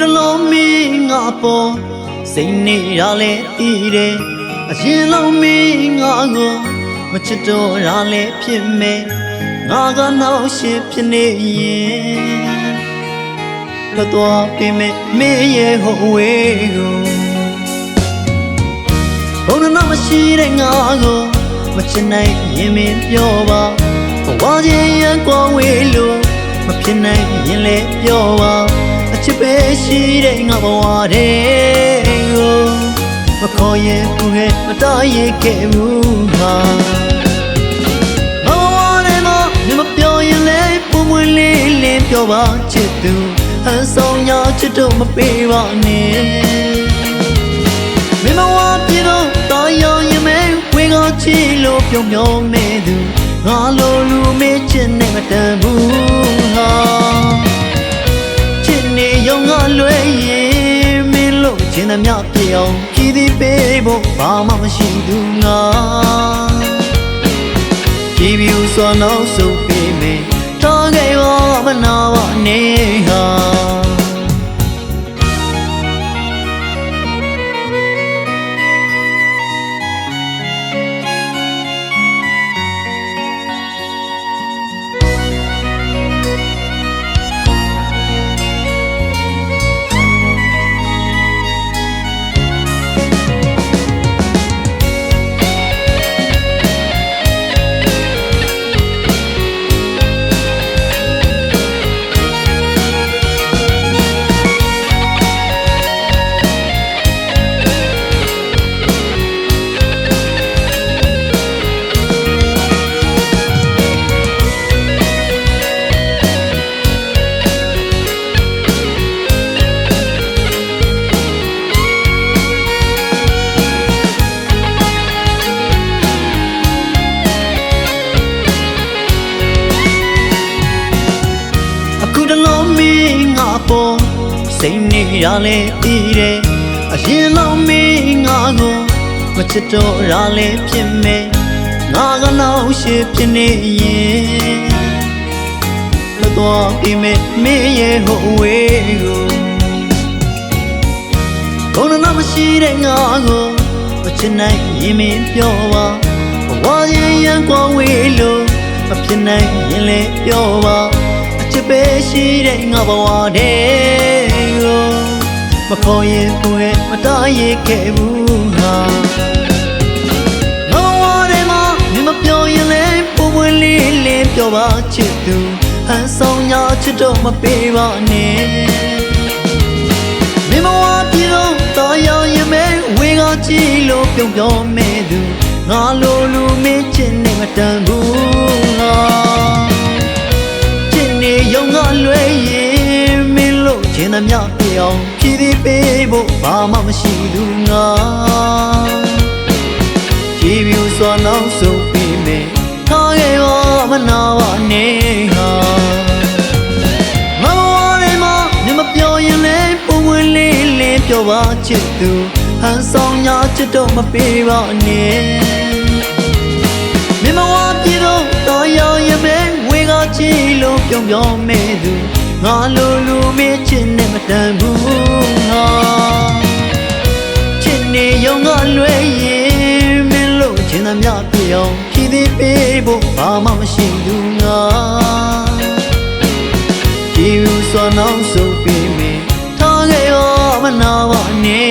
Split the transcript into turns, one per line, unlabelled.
အခုတလုံးမင်းငါပေါ်စိတ်နေရလဲတည်တယ်အရင်လုံးမင်းငါကိုမချစ်တော့ရလဲဖြစ်မယ်ငါကနောက်ရှိဖြစ်နေရင်တော့တော့ပြင်မဲ့မင်းရဲ့ဟိုဝေးကိုဘုံနာမရှိတဲ့ငါကိုမချစ်နိုင်ရင်မင်းပြောပါဘဝချင်းရကွာဝေးလို့မဖြစ်နိုင်ရင်လည်းပြောပါအ ချစ်ပဲရှိတဲ့ငါဘဝတဲ့ကိုမခေါ်ရင်ဘူးရဲ့မတားရခဲ့ဘူးဟာဘဝနဲ့တော့မြမပြောရင်လည်းပုံမွေလေးလေးပြောပါချစ်သူဟန်ဆောင်ရချစ်တော့မပေးပါနဲ့မင်းမဝပြေတော့တော်ရောင်ရင်မဲဝေကချီလို့ပြုံပြုံနေသူငါလိုလူမေးချင်နေမတန်ဘူးဟာချစ် နေရုံကလွယ်ရင်မင်းလို့ချင်သမျှပြေအောင်ကြည်သည်ပေးဖို့ဘာမှမရှိသူငါကြည်ပြူစွာနောက်ဆုံးပေးမယ်တော်ခဲ့ပါမနာပါနဲ့ဟာ ပေါ်စိတ်နေရလဲတည်တယ်အရင်လုံးမင်းငါကိုမချစ်တော့ရလဲဖြစ်မယ်ငါကနောက်ရှိဖြစ်နေရင်မတော်ပြီမဲ့မင်းရဲ့ဟိုဝေးကိုကိုယ်နာမရှိတဲ့ငါကိုမချစ်နိုင်ရင်မင်းပြောပါဘဝရင်ရန်ကွာဝေးလို့မဖြစ်နိုင်ရင်လည်းပြောပါအချစ် ပဲရှိတဲ့ငါဘဝတဲ့ကိုမခေါ်ရင်ကိုယ်မတားရခဲ့ဘူးဟာငါဘဝတဲ့မှာမင်းမပြောရင်လည်းပုံပွင့်လေးလေးပြောပါချစ်သူဟန်ဆောင်ညာချစ်တော့မပေးပါနဲ့မင်းမဝပြေတော့တော်ရောင်ရင်မဲဝေကကြည့်လို့ပြုံးပြောမဲ့သူငါလိုလူမင်းချစ်နေမတန်ဘူးငါ ဖြည်သည်ပေးဖို့ဘာမှမရှိသူငါကြည်ပြူစွာနောက်ဆုံးပြီးမယ်ထားခဲ့ပါမနာပါနဲ့ဟာမဝရဲမမြမပြောရင်လည်းပုံဝင်လေးလေးပြောပါချစ်သူဟန်ဆောင်ညာချစ်တော့မပေးပါနဲ့မင်းမဝပြေတော့တော်ရောင်ရမဲဝေကချီလို့ပြုံးပြောမဲ့သူ ငါလိုလူမင်းချစ်နဲ့မတန်ဘူးငါချစ်နေရုံကလွဲရင်မင်းလို့ချင်သမျှပြည့်အောင်ဖြည့်သေးပေးဖို့ဘာမှမရှိဘူးငါကြည်ယူစွာနောက်ဆုံးပြီးမင်းထားခဲ့ရမနာပါနဲ့